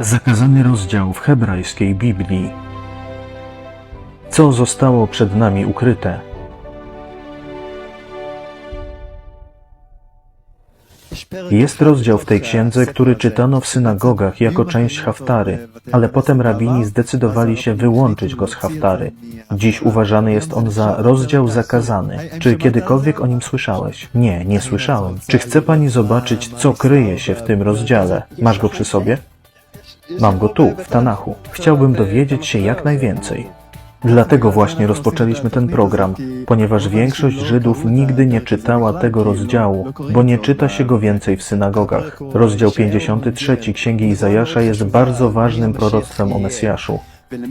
Zakazany rozdział w hebrajskiej Biblii. Co zostało przed nami ukryte? Jest rozdział w tej księdze, który czytano w synagogach jako część haftary, ale potem rabini zdecydowali się wyłączyć go z haftary. Dziś uważany jest on za rozdział zakazany. Czy kiedykolwiek o nim słyszałeś? Nie, nie słyszałem. Czy chce pani zobaczyć, co kryje się w tym rozdziale? Masz go przy sobie? Mam go tu, w Tanachu. Chciałbym dowiedzieć się jak najwięcej. Dlatego właśnie rozpoczęliśmy ten program, ponieważ większość Żydów nigdy nie czytała tego rozdziału, bo nie czyta się go więcej w synagogach. Rozdział 53 Księgi Izajasza jest bardzo ważnym proroctwem o Mesjaszu.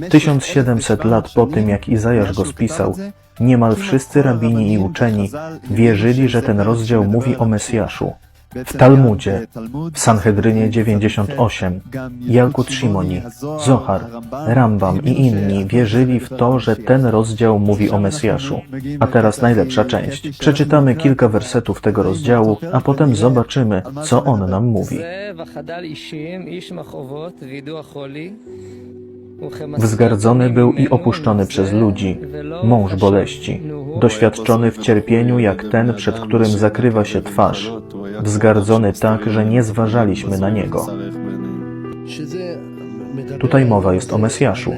1700 lat po tym, jak Izajasz go spisał, niemal wszyscy rabini i uczeni wierzyli, że ten rozdział mówi o Mesjaszu w Talmudzie, w Sanhedrynie 98, Jalkut Shimoni, Zohar, Rambam i inni wierzyli w to, że ten rozdział mówi o Mesjaszu. A teraz najlepsza część. Przeczytamy kilka wersetów tego rozdziału, a potem zobaczymy, co on nam mówi. Wzgardzony był i opuszczony przez ludzi, mąż boleści, doświadczony w cierpieniu jak ten, przed którym zakrywa się twarz, wzgardzony tak, że nie zważaliśmy na niego. Tutaj mowa jest o Mesjaszu.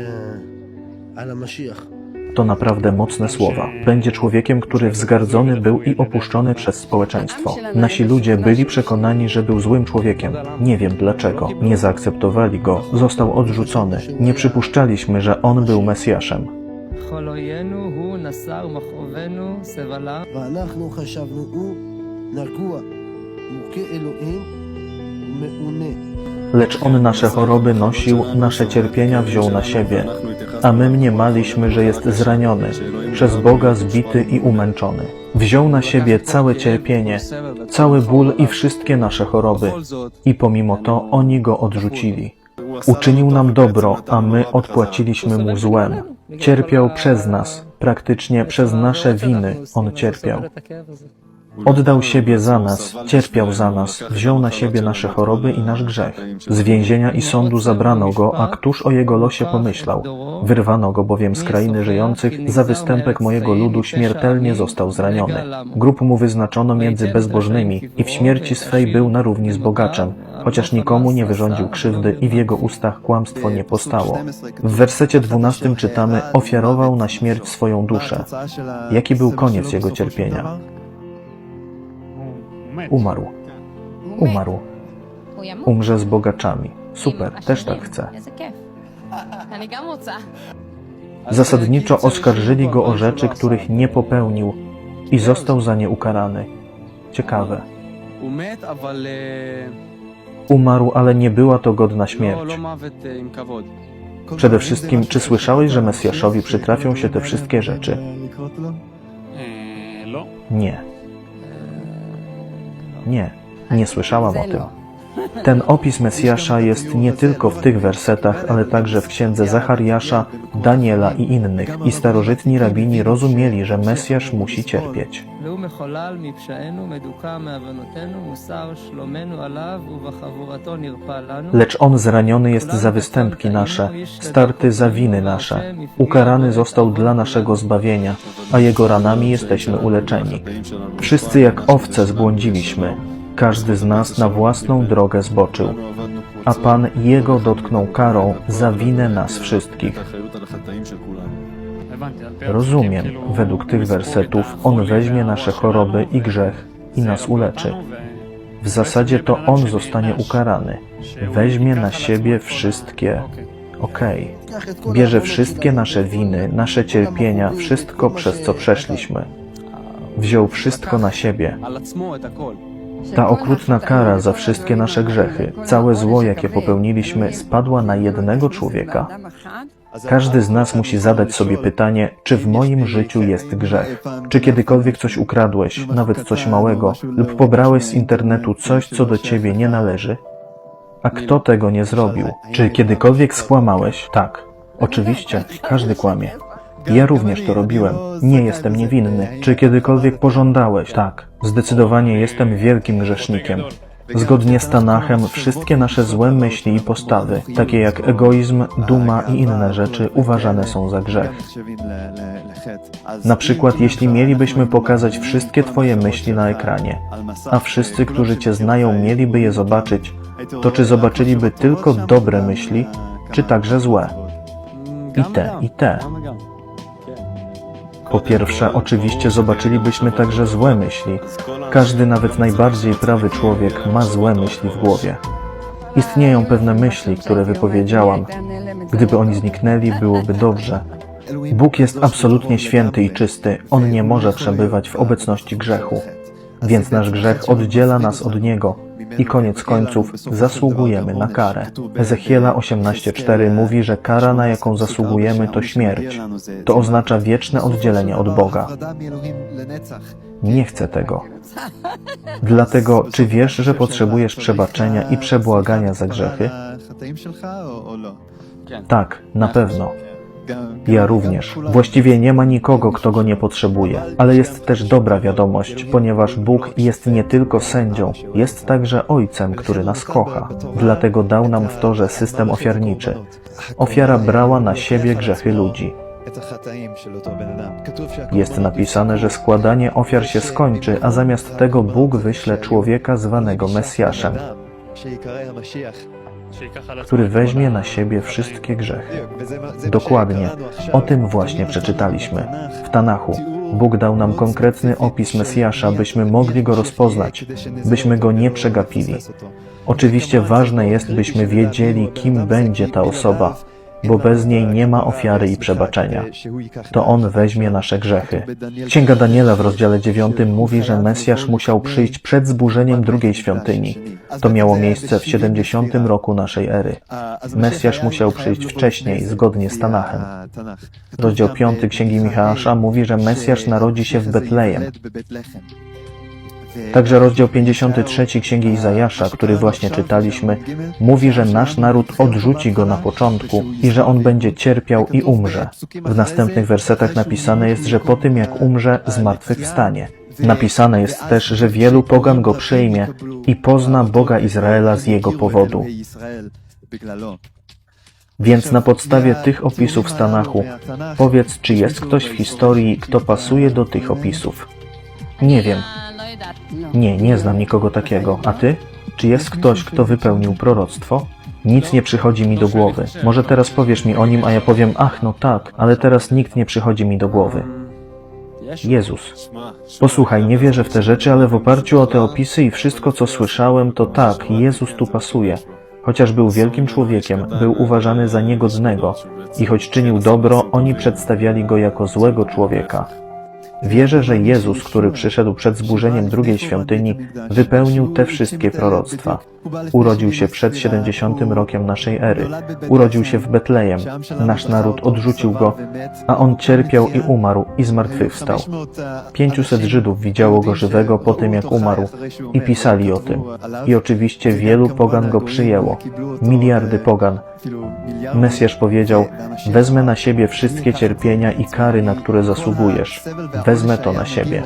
To naprawdę mocne słowa. Będzie człowiekiem, który wzgardzony był i opuszczony przez społeczeństwo. Nasi ludzie byli przekonani, że był złym człowiekiem. Nie wiem dlaczego. Nie zaakceptowali go, został odrzucony. Nie przypuszczaliśmy, że on był Mesjaszem. חולוינו הוא נשא ומכאובנו סבלה. ואנחנו חשבנו הוא נגוע, מוכה אלוהים, מעונה. Lecz on nasze choroby nosił, nasze cierpienia wziął na siebie, a my mniemaliśmy, że jest zraniony, przez Boga zbity i umęczony. Wziął na siebie całe cierpienie, cały ból i wszystkie nasze choroby, i pomimo to oni go odrzucili. Uczynił nam dobro, a my odpłaciliśmy mu złem. Cierpiał przez nas, praktycznie przez nasze winy on cierpiał. Oddał siebie za nas, cierpiał za nas, wziął na siebie nasze choroby i nasz grzech. Z więzienia i sądu zabrano go, a któż o jego losie pomyślał? Wyrwano go bowiem z krainy żyjących, za występek mojego ludu śmiertelnie został zraniony. Grób mu wyznaczono między bezbożnymi i w śmierci swej był na równi z bogaczem, chociaż nikomu nie wyrządził krzywdy i w jego ustach kłamstwo nie postało. W wersecie 12 czytamy, ofiarował na śmierć swoją duszę. Jaki był koniec jego cierpienia? Umarł. Umarł. Umrze z bogaczami. Super, też tak chcę. Zasadniczo oskarżyli go o rzeczy, których nie popełnił i został za nie ukarany. Ciekawe. Umarł, ale nie była to godna śmierć. Przede wszystkim, czy słyszałeś, że Mesjaszowi przytrafią się te wszystkie rzeczy? Nie. Nie, nie słyszałam o tym. Ten opis Mesjasza jest nie tylko w tych wersetach, ale także w księdze Zachariasza, Daniela i innych. I starożytni rabini rozumieli, że Mesjasz musi cierpieć. Lecz on zraniony jest za występki nasze, starty za winy nasze. Ukarany został dla naszego zbawienia, a jego ranami jesteśmy uleczeni. Wszyscy jak owce zbłądziliśmy każdy z nas na własną drogę zboczył, a Pan jego dotknął karą za winę nas wszystkich. Rozumiem, według tych wersetów on weźmie nasze choroby i grzech i nas uleczy. W zasadzie to on zostanie ukarany. Weźmie na siebie wszystkie. Okej. Bierze wszystkie nasze winy, nasze cierpienia, wszystko przez co przeszliśmy. Wziął wszystko na siebie. Ta okrutna kara za wszystkie nasze grzechy, całe zło, jakie popełniliśmy, spadła na jednego człowieka. Każdy z nas musi zadać sobie pytanie, czy w moim życiu jest grzech. Czy kiedykolwiek coś ukradłeś, nawet coś małego, lub pobrałeś z internetu coś, co do ciebie nie należy? A kto tego nie zrobił? Czy kiedykolwiek skłamałeś? Tak. Oczywiście, każdy kłamie. Ja również to robiłem. Nie jestem niewinny. Czy kiedykolwiek pożądałeś? Tak. Zdecydowanie jestem wielkim grzesznikiem. Zgodnie z Tanachem wszystkie nasze złe myśli i postawy, takie jak egoizm, duma i inne rzeczy, uważane są za grzech. Na przykład, jeśli mielibyśmy pokazać wszystkie Twoje myśli na ekranie, a wszyscy, którzy Cię znają, mieliby je zobaczyć, to czy zobaczyliby tylko dobre myśli, czy także złe? I te, i te. Po pierwsze, oczywiście zobaczylibyśmy także złe myśli. Każdy, nawet najbardziej prawy człowiek, ma złe myśli w głowie. Istnieją pewne myśli, które wypowiedziałam. Gdyby oni zniknęli, byłoby dobrze. Bóg jest absolutnie święty i czysty. On nie może przebywać w obecności grzechu. Więc nasz grzech oddziela nas od Niego i koniec końców zasługujemy na karę. Ezechiela 18:4 mówi, że kara, na jaką zasługujemy, to śmierć. To oznacza wieczne oddzielenie od Boga. Nie chcę tego. Dlatego, czy wiesz, że potrzebujesz przebaczenia i przebłagania za grzechy? Tak, na pewno. Ja również. Właściwie nie ma nikogo, kto go nie potrzebuje. Ale jest też dobra wiadomość, ponieważ Bóg jest nie tylko sędzią, jest także Ojcem, który nas kocha. Dlatego dał nam w torze system ofiarniczy. Ofiara brała na siebie grzechy ludzi. Jest napisane, że składanie ofiar się skończy, a zamiast tego Bóg wyśle człowieka zwanego Mesjaszem, który weźmie na siebie wszystkie grzechy. Dokładnie. O tym właśnie przeczytaliśmy. W Tanachu. Bóg dał nam konkretny opis Mesjasza, byśmy mogli go rozpoznać, byśmy go nie przegapili. Oczywiście ważne jest, byśmy wiedzieli, kim będzie ta osoba, bo bez niej nie ma ofiary i przebaczenia. To On weźmie nasze grzechy. Księga Daniela w rozdziale 9 mówi, że Mesjasz musiał przyjść przed zburzeniem drugiej świątyni. To miało miejsce w 70 roku naszej ery. Mesjasz musiał przyjść wcześniej, zgodnie z Tanachem. Rozdział 5 Księgi Michała mówi, że Mesjasz narodzi się w Betlejem. Także rozdział 53 Księgi Izajasza, który właśnie czytaliśmy, mówi, że nasz naród odrzuci go na początku i że on będzie cierpiał i umrze. W następnych wersetach napisane jest, że po tym jak umrze, zmartwychwstanie. Napisane jest też, że wielu pogan go przyjmie i pozna Boga Izraela z jego powodu. Więc na podstawie tych opisów z Tanachu, powiedz, czy jest ktoś w historii, kto pasuje do tych opisów. Nie wiem. No. Nie, nie znam nikogo takiego. A ty? Czy jest ktoś, kto wypełnił proroctwo? Nic nie przychodzi mi do głowy. Może teraz powiesz mi o nim, a ja powiem, ach, no tak, ale teraz nikt nie przychodzi mi do głowy. Jezus. Posłuchaj, nie wierzę w te rzeczy, ale w oparciu o te opisy i wszystko, co słyszałem, to tak, Jezus tu pasuje. Chociaż był wielkim człowiekiem, był uważany za niegodnego i choć czynił dobro, oni przedstawiali go jako złego człowieka. Wierzę, że Jezus, który przyszedł przed zburzeniem drugiej świątyni, wypełnił te wszystkie proroctwa. Urodził się przed 70 rokiem naszej ery. Urodził się w Betlejem. Nasz naród odrzucił go, a on cierpiał i umarł i zmartwychwstał. 500 Żydów widziało go żywego po tym, jak umarł i pisali o tym. I oczywiście wielu pogan go przyjęło. Miliardy pogan. Mesjasz powiedział, wezmę na siebie wszystkie cierpienia i kary, na które zasługujesz. Wezmę to na siebie.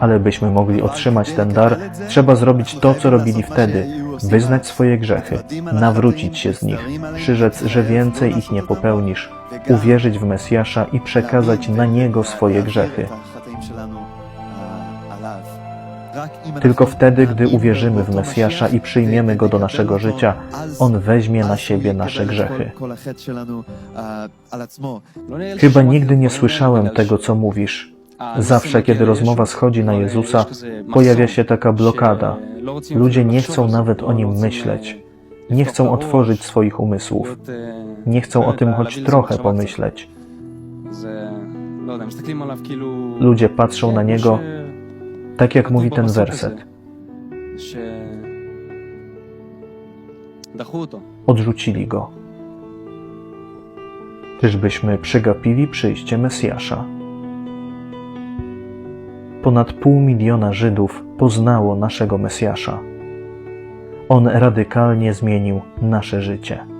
Ale byśmy mogli otrzymać ten dar, trzeba zrobić to, co robili wtedy, wyznać swoje grzechy, nawrócić się z nich, przyrzec, że więcej ich nie popełnisz, uwierzyć w Mesjasza i przekazać na Niego swoje grzechy. Tylko wtedy, gdy uwierzymy w Mesjasza i przyjmiemy Go do naszego życia, On weźmie na siebie nasze grzechy. Chyba nigdy nie słyszałem tego, co mówisz. Zawsze, kiedy rozmowa schodzi na Jezusa, pojawia się taka blokada. Ludzie nie chcą nawet o nim myśleć. Nie chcą otworzyć swoich umysłów. Nie chcą o tym choć trochę pomyśleć. Ludzie patrzą na niego, tak jak mówi ten werset. Odrzucili go. Czyżbyśmy przegapili przyjście Mesjasza? Ponad pół miliona Żydów poznało naszego Mesjasza. On radykalnie zmienił nasze życie.